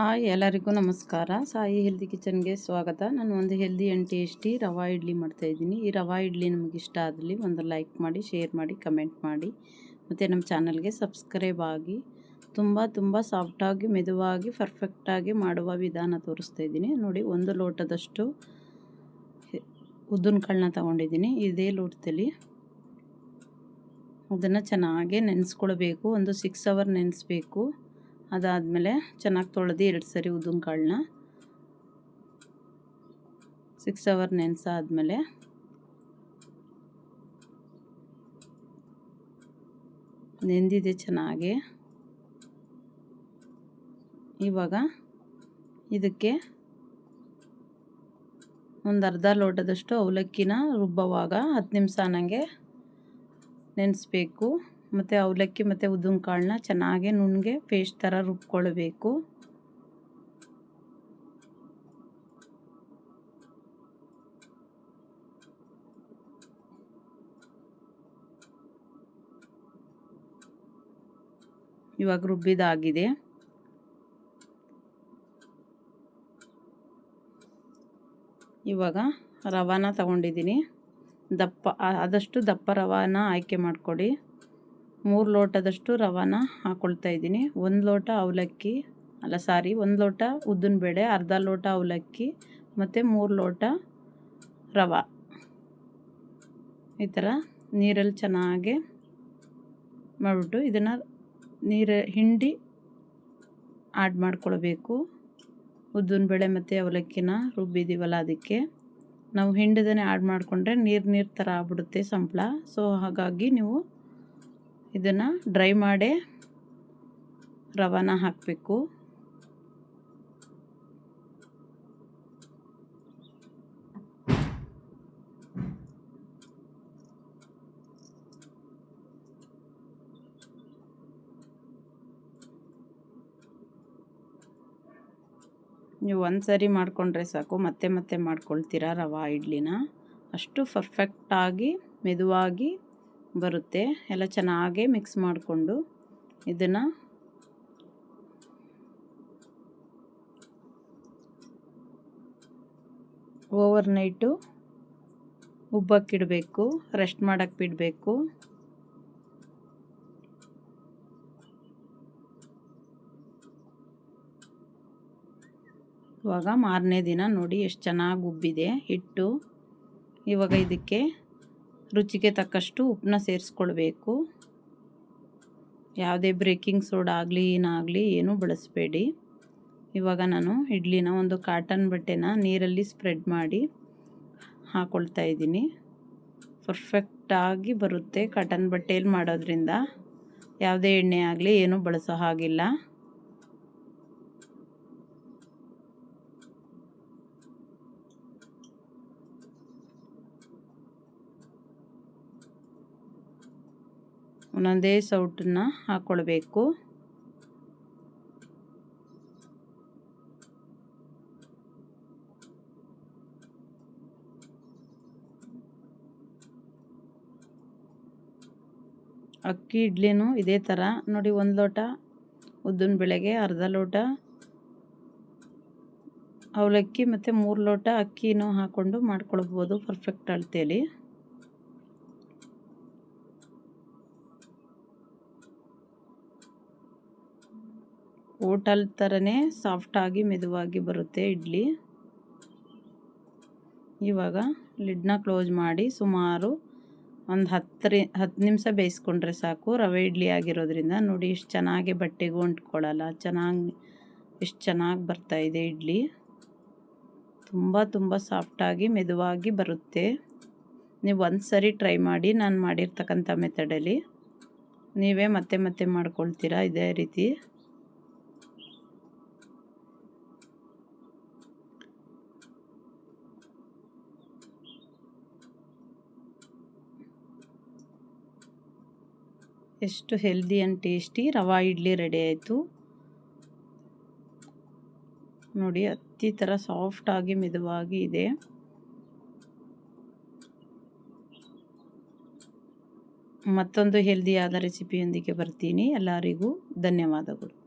Hi ಎಲ್ಲರಿಗೂ ನಮಸ್ಕಾರ. Sai healthy ಕಿಚನ್ಗೆ ಸ್ವಾಗತ. ನಾನು ಒಂದು healthy and tasty rava idli ಮಾಡ್ತಾಯಿದ್ದೀನಿ ಈ ರವಾ ಇಡ್ಲಿ ನಮಗೆ ಇಷ್ಟ ಆದಲ್ಲಿ ಒಂದು ಲೈಕ್ ಮಾಡಿ, ಶೇರ್ ಮಾಡಿ, ಕಮೆಂಟ್ ಮಾಡಿ. ಮತ್ತು ನಮ್ಮ ಚಾನಲ್ಗೆ ಸಬ್ಸ್ಕ್ರೈಬ್ ಆಗಿ, ತುಂಬ ತುಂಬ ಸಾಫ್ಟಾಗಿ ಮೆದುವಾಗಿ ಪರ್ಫೆಕ್ಟಾಗಿ ಮಾಡುವ ವಿಧಾನ ತೋರಿಸ್ತಾ ಇದ್ದೀನಿ. ನೋಡಿ, ಒಂದು ಲೋಟದಷ್ಟು ಉದ್ದಿನ ಕಾಳನ್ನ ತೊಗೊಂಡಿದ್ದೀನಿ. ಇದೇ ಲೋಟದಲ್ಲಿ ಅದನ್ನು ಚೆನ್ನಾಗಿ ನೆನೆಸ್ಕೊಳ್ಬೇಕು. ಒಂದು ಸಿಕ್ಸ್ ಅವರ್ ನೆನೆಸ್ಬೇಕು. ಅದಾದಮೇಲೆ ಚೆನ್ನಾಗಿ ತೊಳೆದು ಎರಡು ಸರಿ ಉದ್ದಿನ ಕಾಳನ್ನ ಸಿಕ್ಸ್ ಅವರ್ ನೆನೆಸಾದ್ಮೇಲೆ ನೆಂದಿದೆ ಚೆನ್ನಾಗಿ. ಇವಾಗ ಇದಕ್ಕೆ ಒಂದು ಅರ್ಧ ಲೋಟದಷ್ಟು ಅವಲಕ್ಕಿನ ರುಬ್ಬವಾಗ ಹತ್ತು ನಿಮಿಷ ನನಗೆ ನೆನೆಸ್ಬೇಕು. ಮತ್ತು ಅವಲಕ್ಕಿ ಮತ್ತು ಉದ್ದಿನ ಕಾಳನ್ನ ಚೆನ್ನಾಗಿ ನುಣ್ಣಗೆ ಪೇಸ್ಟ್ ಥರ ರುಬ್ಕೊಳ್ಬೇಕು. ಇವಾಗ ರುಬ್ಬಿದಾಗಿದೆ. ಇವಾಗ ರವಾನ ತಗೊಂಡಿದ್ದೀನಿ. ದಪ್ಪ ಆದಷ್ಟು ದಪ್ಪ ರವಾನ ಆಯ್ಕೆ ಮಾಡಿಕೊಡಿ ಮೂರು ಲೋಟದಷ್ಟು ರವಾನ ಹಾಕ್ಕೊಳ್ತಾ ಇದ್ದೀನಿ. ಒಂದು ಲೋಟ ಅವಲಕ್ಕಿ, ಅಲ್ಲ ಸಾರಿ, ಒಂದು ಲೋಟ ಉದ್ದಿನ ಬೇಳೆ, ಅರ್ಧ ಲೋಟ ಅವಲಕ್ಕಿ, ಮತ್ತು ಮೂರು ಲೋಟ ರವೆ. ಈ ಥರ ನೀರಲ್ಲಿ ಚೆನ್ನಾಗಿ ಮಾಡಿಬಿಟ್ಟು ಇದನ್ನು ನೀರು ಹಿಂಡಿ ಆಡ್ ಮಾಡ್ಕೊಳ್ಬೇಕು. ಉದ್ದಿನ ಬೇಳೆ ಮತ್ತು ಅವಲಕ್ಕಿನ ರುಬ್ಬಿದ್ದೀವಲ್ಲ ಅದಕ್ಕೆ. ನಾವು ಹಿಂಡದೇ ಆಡ್ ಮಾಡಿಕೊಂಡ್ರೆ ನೀರು ನೀರು ಥರ ಆಗ್ಬಿಡುತ್ತೆ ಸಂಪಳ. ಸೊ ಹಾಗಾಗಿ ನೀವು ಇದನ್ನು ಡ್ರೈ ಮಾಡಿ ರವಾನ ಹಾಕಬೇಕು. ನೀವು ಒಂದು ಸರಿ ಮಾಡಿಕೊಂಡ್ರೆ ಸಾಕು, ಮತ್ತೆ ಮತ್ತೆ ಮಾಡ್ಕೊಳ್ತೀರಾ ರವಾ, ಇಡ್ಲಿನ. ಅಷ್ಟು ಪರ್ಫೆಕ್ಟಾಗಿ ಮೆದುವಾಗಿ ಬರುತ್ತೆ. ಎಲ್ಲ ಚೆನ್ನಾಗೇ ಮಿಕ್ಸ್ ಮಾಡಿಕೊಂಡು ಇದನ್ನು ಓವರ್ ನೈಟು ಉಬ್ಬಕ್ಕಿಡಬೇಕು ರೆಸ್ಟ್ ಮಾಡೋಕ್ಕೆ ಬಿಡಬೇಕು ಇವಾಗ ಮಾರನೇ ದಿನ ನೋಡಿ ಎಷ್ಟು ಚೆನ್ನಾಗಿ ಉಬ್ಬಿದೆ ಹಿಟ್ಟು. ಇವಾಗ ಇದಕ್ಕೆ ರುಚಿಗೆ ತಕ್ಕಷ್ಟು ಉಪ್ಪನ್ನ ಸೇರಿಸ್ಕೊಳ್ಬೇಕು. ಯಾವುದೇ ಬ್ರೇಕಿಂಗ್ ಸೋಡಾ ಆಗಲಿ ಏನಾಗಲಿ ಏನೂ ಬಳಸಬೇಡಿ. ಇವಾಗ ನಾನು ಇಡ್ಲಿನ ಒಂದು ಕಾಟನ್ ಬಟ್ಟೆನ ನೀರಲ್ಲಿ ಸ್ಪ್ರೆಡ್ ಮಾಡಿ ಹಾಕ್ಕೊಳ್ತಾ ಇದ್ದೀನಿ. ಪರ್ಫೆಕ್ಟಾಗಿ ಬರುತ್ತೆ ಕಾಟನ್ ಬಟ್ಟೆಯಲ್ಲಿ ಮಾಡೋದ್ರಿಂದ. ಯಾವುದೇ ಎಣ್ಣೆ ಆಗಲಿ ಏನೂ ಬಳಸೋ ಹಾಗಿಲ್ಲ. ಒಂದೊಂದೇ ಸೌಟನ್ನು ಹಾಕ್ಕೊಳ್ಬೇಕು ಅಕ್ಕಿ, ಇಡ್ಲಿನೂ ಇದೇ ಥರ. ನೋಡಿ, ಒಂದು ಲೋಟ ಉದ್ದಿನ ಬೆಳೆಗೆ ಅರ್ಧ ಲೋಟ ಅವಲಕ್ಕಿ ಮತ್ತು ಮೂರು ಲೋಟ ಅಕ್ಕಿನೂ ಹಾಕ್ಕೊಂಡು ಮಾಡ್ಕೊಳ್ಬೋದು ಪರ್ಫೆಕ್ಟ್ ಅಳತೆಯಲ್ಲಿ ಹೋಟಲ್ ಥರನೇ ಸಾಫ್ಟಾಗಿ ಮೆದುವಾಗಿ ಬರುತ್ತೆ ಇಡ್ಲಿ. ಇವಾಗ ಲಿಡ್ನ ಕ್ಲೋಸ್ ಮಾಡಿ ಸುಮಾರು ಒಂದು ಹತ್ತರಿ, ಹತ್ತು ನಿಮಿಷ ಬೇಯಿಸ್ಕೊಂಡ್ರೆ ಸಾಕು. ರವೆ ಇಡ್ಲಿ ಆಗಿರೋದ್ರಿಂದ ನೋಡಿ ಇಷ್ಟು ಚೆನ್ನಾಗಿ ಬಟ್ಟೆಗೂ ಅಂಟ್ಕೊಳ್ಳಲ್ಲ ಚೆನ್ನಾಗಿ ಎಷ್ಟು ಚೆನ್ನಾಗಿ ಬರ್ತಾಯಿದೆ ಇಡ್ಲಿ. ತುಂಬ ತುಂಬ ಸಾಫ್ಟಾಗಿ ಮೆದುವಾಗಿ ಬರುತ್ತೆ. ನೀವು ಒಂದು ಸರಿ ಟ್ರೈ ಮಾಡಿ, ನಾನು ಮಾಡಿರ್ತಕ್ಕಂಥ ಮೆಥಡಲ್ಲಿ ನೀವೇ ಮತ್ತೆ ಮತ್ತೆ ಮಾಡ್ಕೊಳ್ತೀರಾ ಇದೇ ರೀತಿ. ಎಷ್ಟು healthy and tasty rava idli ready ಆಯಿತು. ನೋಡಿ ಹತ್ತಿ ಥರ ಸಾಫ್ಟಾಗಿ ಮೆದುವಾಗಿ ಇದೆ. ಮತ್ತೊಂದು ಹೆಲ್ದಿಯಾದ ರೆಸಿಪಿಯೊಂದಿಗೆ ಬರ್ತೀನಿ. ಎಲ್ಲರಿಗೂ ಧನ್ಯವಾದಗಳು.